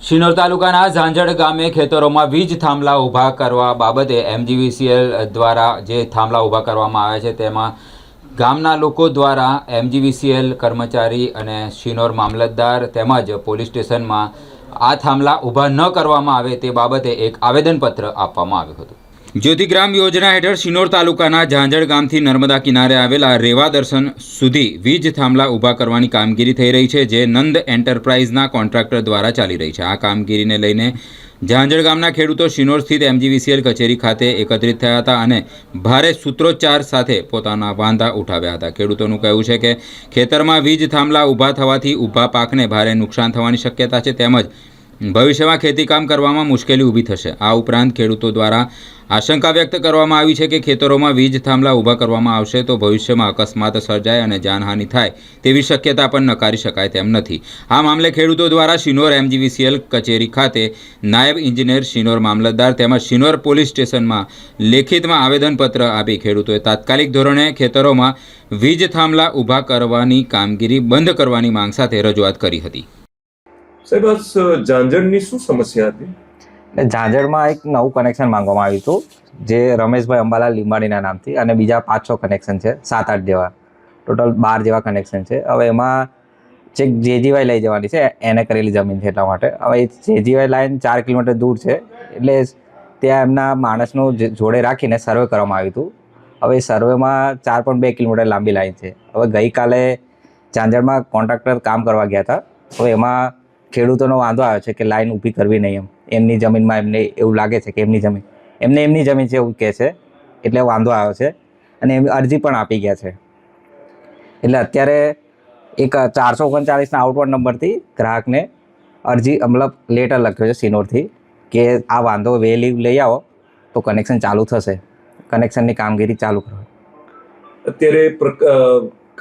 શિનોર તાલુકાના ઝાંઝડ ગામે ખેતરોમાં વીજ થાંભલા ઊભા કરવા બાબતે એમજીવીસીએલ દ્વારા જે થાંભલા ઊભા કરવામાં આવ્યા છે, તેમાં ગામના લોકો દ્વારા એમજીવીસીએલ કર્મચારી અને શિનોર મામલતદાર તેમજ પોલીસ સ્ટેશનમાં આ થાંભલા ઊભા ન કરવામાં આવે તે બાબતે એક આવેદનપત્ર આપવામાં આવ્યું હતું. જ્યોતિગ્રામ યોજના હેઠળ શિનોર તાલુકાના ઝાંઝડ ગામથી નર્મદા કિનારે આવેલા રેવા દર્શન સુધી વીજ થાંભલા ઊભા કરવાની કામગીરી થઈ રહી છે, જે નંદ એન્ટરપ્રાઇઝના કોન્ટ્રાક્ટર દ્વારા ચાલી રહી છે. આ કામગીરીને લઈને ઝાંઝડ ગામના ખેડૂતો શિનોર સ્થિત એમજીવીસીએલ કચેરી ખાતે એકત્રિત થયા હતા અને ભારે સૂત્રોચ્ચાર સાથે પોતાના વાંધા ઉઠાવ્યા હતા. ખેડૂતોનું કહેવું છે કે ખેતરમાં વીજ થાંભલા ઊભા થવાથી ઊભા પાકને ભારે નુકસાન થવાની શક્યતા છે, તેમજ ભવિષ્યમાં ખેતીકામ કરવામાં મુશ્કેલી ઊભી થશે. આ ઉપરાંત ખેડૂતો દ્વારા આશંકા વ્યક્ત કરવામાં આવી છે કે ખેતરોમાં વીજ થાંભલા ઊભા કરવામાં આવશે તો ભવિષ્યમાં અકસ્માત સર્જાય અને જાનહાનિ થાય તેવી શક્યતા પણ નકારી શકાય તેમ નથી. આ મામલે ખેડૂતો દ્વારા શિનોર એમજીવીસીએલ કચેરી ખાતે નાયબ ઇજનેર શિનોર મામલતદાર તેમજ શિનોર પોલીસ સ્ટેશનમાં લેખિતમાં આવેદનપત્ર આપી ખેડૂતોએ તાત્કાલિક ધોરણે ખેતરોમાં વીજ થાંભલા ઊભા કરવાની કામગીરી બંધ કરવાની માંગ સાથે રજૂઆત કરી હતી. સાહેબ આ ઝાંઝરની શું સમસ્યા હતી? ઝાંઝરમાં એક નવું કનેક્શન માંગવામાં આવ્યું હતું, જે રમેશભાઈ અંબાલાલ લીંબાણીના નામથી અને બીજા પાંચ છ કનેક્શન છે, સાત આઠ જેવા. ટોટલ બાર જેવા કનેક્શન છે. હવે એમાં ચેક જેજીવાય લઈ જવાની છે, એને કરેલી જમીન છે એટલા માટે. હવે એ જેજીવાય લાઈન ચાર કિલોમીટર દૂર છે, એટલે ત્યાં એમના માણસનું જોડે રાખીને સર્વે કરવામાં આવ્યું હતું. હવે સર્વેમાં ચાર પોઈન્ટ બે કિલોમીટર લાંબી લાઈન છે. હવે ગઈકાલે ઝાંઝરમાં કોન્ટ્રાક્ટર કામ કરવા ગયા હતા. હવે એમાં ખેડૂતોનો વાંધો આવ્યો છે કે લાઈન ઊભી કરવી નહીં એમ. એમની જમીનમાં એમને એવું લાગે છે કે એમની જમીન, એમને એમની જમીન છે એવું કહે છે, એટલે વાંધો આવ્યો છે અને એમ અરજી પણ આપી ગયા છે. એટલે અત્યારે એક ચારસો ઓગણચાળીસના આઉટવર્ડ નંબરથી ગ્રાહકને અરજી મતલબ લેટર લખ્યો છે સિનોરથી કે આ વાંધો વહેલી લઈ આવો તો કનેક્શન ચાલુ થશે. કનેક્શનની કામગીરી ચાલુ કરો. અત્યારે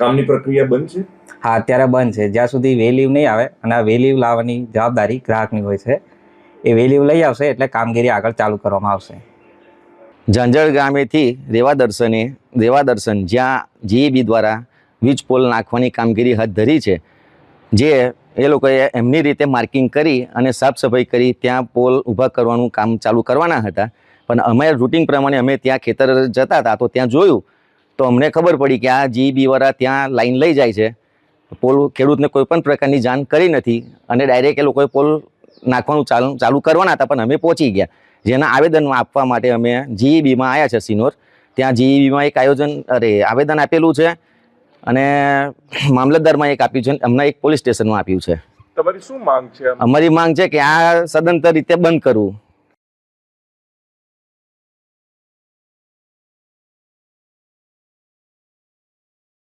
કામની પ્રક્રિયા બંધ છે? હા અત્યારે બંધ છે. જ્યાં સુધી વે લીવ નહીં આવે અને આ વે લીવ લાવવાની જવાબદારી ગ્રાહકની હોય છે એ વે લીવ લઈ આવશે એટલે કામગીરી આગળ ચાલુ કરવામાં આવશે. ઝંઝળ ગામેથી રેવા દર્શને રેવા દર્શન જ્યાં જીઈબી દ્વારા વીજ પોલ નાખવાની કામગીરી હાથ ધરી છે જે એ લોકોએ એમની રીતે માર્કિંગ કરી અને સાફ સફાઈ કરી ત્યાં પોલ ઊભા કરવાનું કામ ચાલુ કરવાના હતા. પણ અમે રૂટિન પ્રમાણે અમે ત્યાં ખેતર જતા હતા તો ત્યાં જોયું તો અમને ખબર પડી કે આ જીઈબી બીવાળા ત્યાં લાઈન લઈ જાય છે. પોલ ખેડૂતને કોઈ પણ પ્રકારની જાણ કરી નથી અને ડાયરેક્ટ એ લોકોએ પોલ નાખવાનું ચાલુ ચાલુ કરવાના હતા પણ અમે પહોંચી ગયા. જેના આવેદન આપવા માટે અમે જીઈબીમાં આવ્યા છે સિનોર. ત્યાં જીઈબીમાં એક આયોજન અરે આવેદન આપેલું છે અને મામલતદારમાં એક આપ્યું છે અને હમણાં એક પોલીસ સ્ટેશનમાં આપ્યું છે. તમારી શું માંગ છે અમારી માંગ છે કે આ સદંતર રીતે બંધ કરવું.